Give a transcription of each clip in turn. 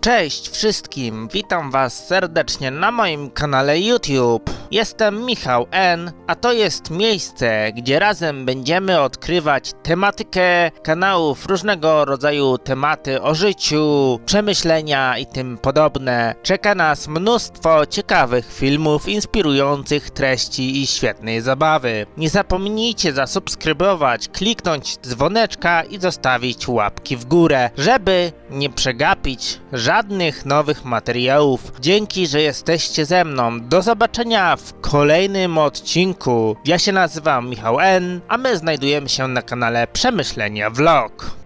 Cześć wszystkim, witam was serdecznie na moim kanale YouTube. Jestem Michał N, a to jest miejsce, gdzie razem będziemy odkrywać tematykę kanałów, różnego rodzaju tematy o życiu, przemyślenia i tym podobne. Czeka nas mnóstwo ciekawych filmów, inspirujących treści i świetnej zabawy. Nie zapomnijcie zasubskrybować, kliknąć dzwoneczka i zostawić łapki w górę, żeby nie przegapić żadnych nowych materiałów. Dzięki, że jesteście ze mną. Do zobaczenia w kolejnym odcinku. Ja się nazywam Michał N, a my znajdujemy się na kanale Przemyślenia Vlog.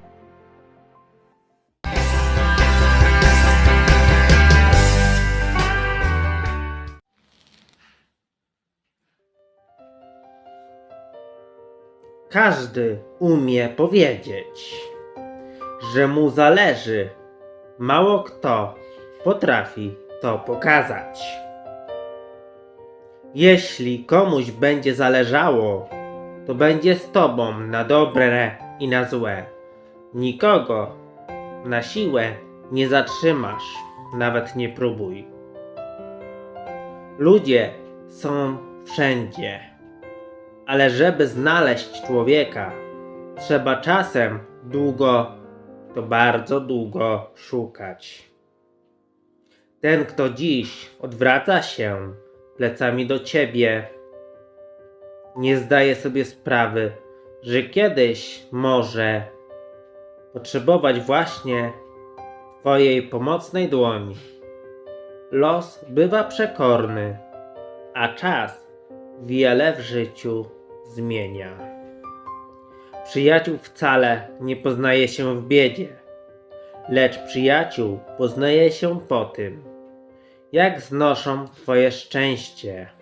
Każdy umie powiedzieć, że mu zależy. Mało kto potrafi to pokazać. Jeśli komuś będzie zależało, to będzie z tobą na dobre i na złe. Nikogo na siłę nie zatrzymasz, nawet nie próbuj. Ludzie są wszędzie, ale żeby znaleźć człowieka, trzeba czasem długo, to bardzo długo szukać. Ten, kto dziś odwraca się plecami do ciebie, nie zdaje sobie sprawy, że kiedyś może potrzebować właśnie Twojej pomocnej dłoni. Los bywa przekorny, a czas wiele w życiu zmienia. Przyjaciół wcale nie poznaje się w biedzie, lecz przyjaciół poznaje się po tym, jak znoszą Twoje szczęście.